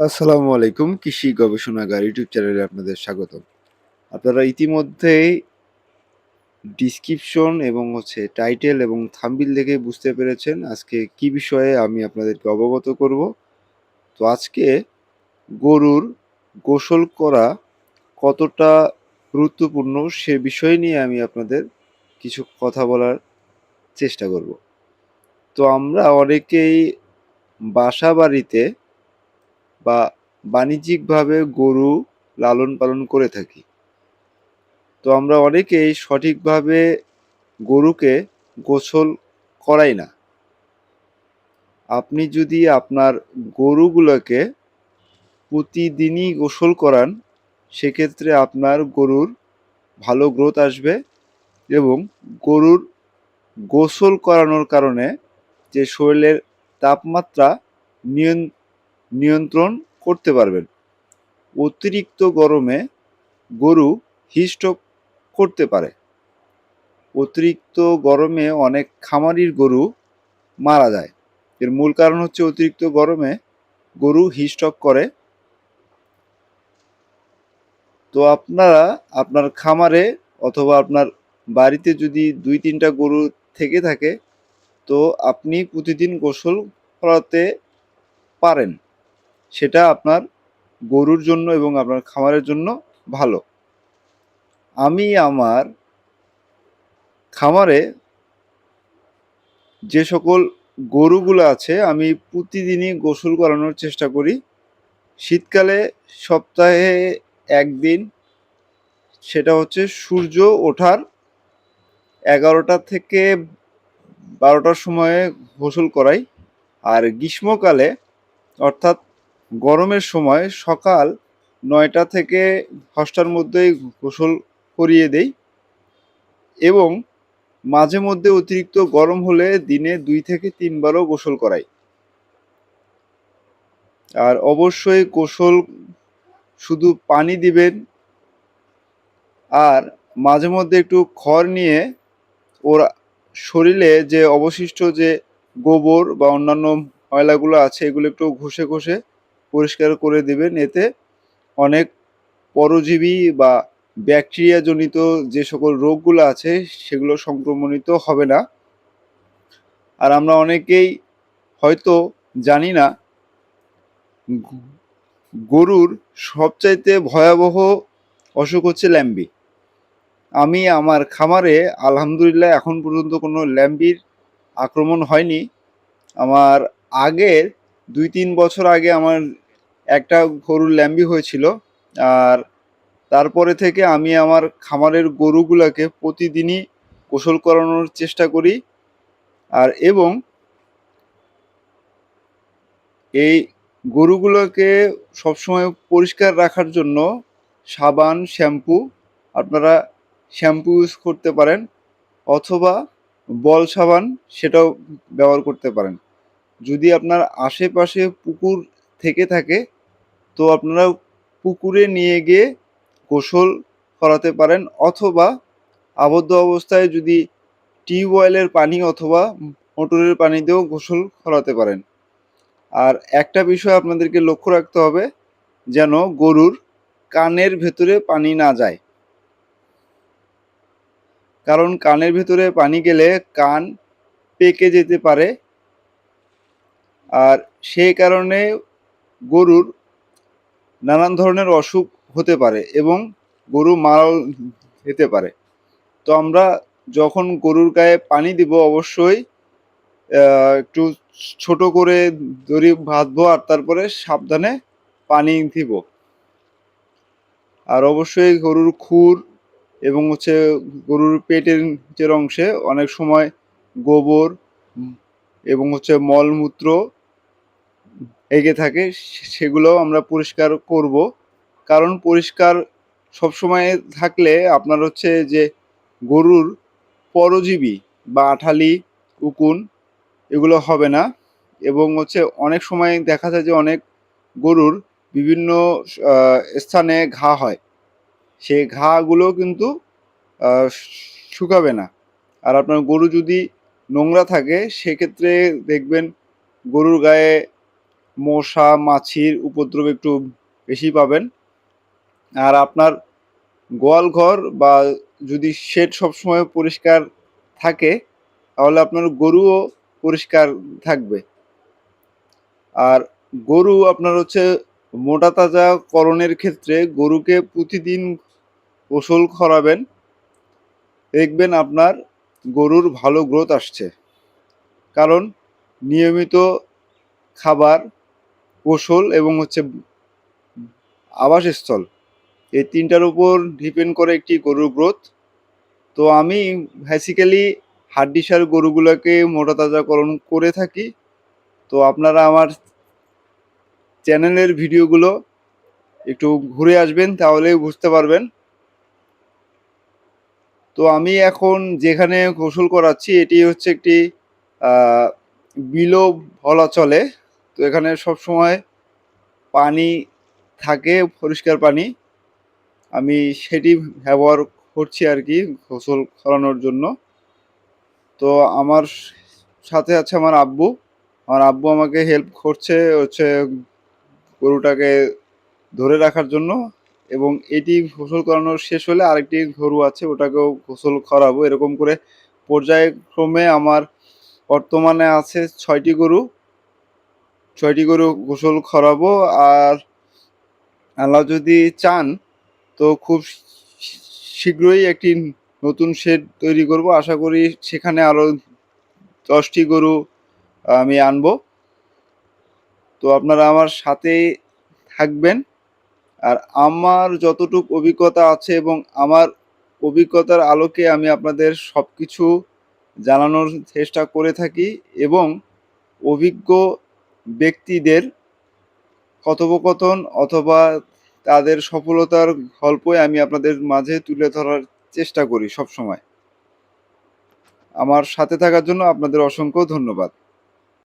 আসসালামু আলাইকুম, কৃষি গবেষণাগার ইউটিউব চ্যানেলে আপনাদের স্বাগতম। আপনারা ইতিমধ্যেই ডিসক্রিপশন এবং হচ্ছে টাইটেল এবং থাম্বিল দেখে বুঝতে পেরেছেন। আজকে কি বিষয়ে আমি আপনাদেরকে অবগত করব? তো আজকে গরুর গোসল করা কতটা গুরুত্বপূর্ণ সে বিষয় নিয়ে আমি আপনাদের কিছু কথা বলার চেষ্টা করব। তো আমরা অনেকেই বাসা বাড়িতে বা বাণিজ্যিকভাবে গরু লালন পালন করে থাকি। তো আমরা অনেকেই সঠিকভাবে গরুকে গোসল করাই না। আপনি যদি আপনার গরুগুলোকে প্রতিদিনই গোসল করান, সেক্ষেত্রে আপনার গরুর ভালো গ্রোথ আসবে এবং গরুর গোসল করানোর কারণে যে শরীরের তাপমাত্রা নিয়ন- নিয়ন্ত্রণ করতে পারবেন। অতিরিক্ত গরমে গরু হিস্ট্রোক করতে পারে। অতিরিক্ত গরমে অনেক খামারির গরু মারা যায়। এর মূল কারণ হচ্ছে অতিরিক্ত গরমে গরু হিস্ট্রক করে। তো আপনারা আপনার খামারে অথবা আপনার বাড়িতে যদি দুই তিনটা গরু থেকে থাকে, তো আপনি প্রতিদিন গোসল করাতে পারেন। সেটা আপনার গরুর জন্য এবং আপনার খামারের জন্য ভালো। আমি আমার খামারে যে সকল গরুগুলো আছে, আমি প্রতিদিনই গোসল করানোর চেষ্টা করি। শীতকালে সপ্তাহে একদিন, সেটা হচ্ছে সূর্য ওঠার এগারোটা থেকে বারোটার সময়ে গোসল করাই। আর গ্রীষ্মকালে, অর্থাৎ গরমের সময় সকাল নয়টা থেকে দশটার মধ্যেই গোসল করিয়ে দেই এবং মাঝে মধ্যে অতিরিক্ত গরম হলে দিনে দুই থেকে তিনবারও গোসল করাই। আর অবশ্যই গোসল শুধু পানি দিবেন আর মাঝে মধ্যে একটু খড় নিয়ে ওর শরীরে যে অবশিষ্ট যে গোবর বা অন্যান্য ময়লাগুলো আছে এগুলো একটু ঘষে ঘষে পরিষ্কার করে দেবেন। এতে অনেক পরজীবী বা ব্যাকটেরিয়া জনিত যে সকল রোগগুলো আছে, সেগুলো সংক্রমণিত হবে না। আর আমরা অনেকেই হয়তো জানি না, গরুর সবচাইতে ভয়াবহ অসুখ হচ্ছে ল্যাম্বি। আমি আমার খামারে আলহামদুলিল্লাহ এখন পর্যন্ত কোনো ল্যাম্বির আক্রমণ হয়নি। আমার আগের দুই তিন বছর আগে আমার একটা গরুর ল্যাম্বি হয়েছিল, আর তারপরে থেকে আমি আমার খামারের গরুগুলোকে প্রতিদিনই গোসল করানোর চেষ্টা করি। আর এবং এই গরুগুলোকে সবসময় পরিষ্কার রাখার জন্য সাবান, শ্যাম্পু, আপনারা শ্যাম্পু ইউজ করতে পারেন, অথবা বল সাবান সেটাও ব্যবহার করতে পারেন। যদি আপনার আশেপাশে পুকুর থেকে থাকে তো আপনারা পুকুরে নিয়ে গিয়ে গোসল করাতে পারেন অথবা আবদ্ধ অবস্থায় যদি টিউবওয়েলের পানি অথবা মোটরের পানি দিয়েও গোসল করাতে পারেন। আর একটা বিষয় আপনাদেরকে লক্ষ্য রাখতে হবে, যেন গরুর কানের ভেতরে পানি না যায়। কারণ কানের ভেতরে পানি গেলে কান পেকে যেতে পারে। আর সেই কারণে গরুর নানান ধরনের অসুখ হতে পারে এবং গরু মারাও যেতে পারে। তো আমরা যখন গরুর গায়ে পানি দিব অবশ্যই একটু ছোট করে দড়ি বাঁধবো আর তারপরে সাবধানে পানি দিব। আর অবশ্যই গরুর খুর এবং হচ্ছে গরুর পেটের নিচের অংশে অনেক সময় গোবর এবং হচ্ছে মলমূত্র এগে থাকে সেগুলো আমরা পরিষ্কার করব। কারণ পরিষ্কার সবসময় থাকলে আপনার হচ্ছে যে গরুর পরজীবী বা আঠালি, উকুন এগুলো হবে না। এবং হচ্ছে অনেক সময় দেখা যায় যে অনেক গরুর বিভিন্ন স্থানে ঘা হয়। সেই ঘাগুলো কিন্তু শুকাবে না। আর আপনার গরু যদি নোংরা থাকে, সেক্ষেত্রে দেখবেন গরুর গায়ে মশা, মাছির উপদ্রব একটু বেশি পাবেন। আর আপনার গোয়াল ঘর বা যদি শেড সবসময় পরিষ্কার থাকে, তাহলে আপনার গরুও পরিষ্কার থাকবে। আর গরু আপনার হচ্ছে মোটা তাজা করণের ক্ষেত্রে গরুকে প্রতিদিন গোসল করাবেন। দেখবেন আপনার গরুর ভালো গ্রোথ আসছে। কারণ নিয়মিত খাবার গোসল এবং হচ্ছে আবাসস্থল। এই তিনটার উপর ডিপেন্ড করে একটি গরুর গ্রোথ তো আমি বেসিক্যালি হাড্ডিসার গরুগুলোকে মোটা তাজাকরণ করে থাকি। তো আপনারা আমার চ্যানেলের ভিডিওগুলো একটু ঘুরে আসবেন, তাহলেই বুঝতে পারবেন। তো আমি এখন যেখানে গোসল করাচ্ছি, এটি হচ্ছে একটি বিলো বলা চলে। তো এখানে সব সময় পানি থাকে, পরিষ্কার পানি। আমি সেটি ব্যবহার করছি আর কি গোসল করানোর জন্য। তো আমার সাথে আছে আমার আব্বু। আমার আব্বু আমাকে হেল্প করছে হচ্ছে গরুটাকে ধরে রাখার জন্য এবং এটি গোসল করানোর শেষ হলে আরেকটি গরু আছে, ওটাকেও গোসল করাবো। এরকম করে পর্যায়ক্রমে আমার বর্তমানে আছে ছয়টি গরু। ছয়টি গরু গোসল করাবো আর আল্লাহ যদি চান, তো খুব শীঘ্রই একটি নতুন শেড তৈরি করব। আশা করি সেখানে আরও দশটি গরু আমি আনব। তো আপনারা আমার সাথে থাকবেন। আর আমার যতটুক অভিজ্ঞতা আছে এবং আমার অভিজ্ঞতার আলোকে আমি আপনাদের সব কিছু জানানোর চেষ্টা করে থাকি এবং অভিজ্ঞ ব্যক্তিদের কথোপকথন অথবা তাদের সফলতার গল্পই আমি আপনাদের মাঝে তুলে ধরার চেষ্টা করি সব সময় আমার সাথে থাকার জন্য আপনাদের অসংখ্য ধন্যবাদ।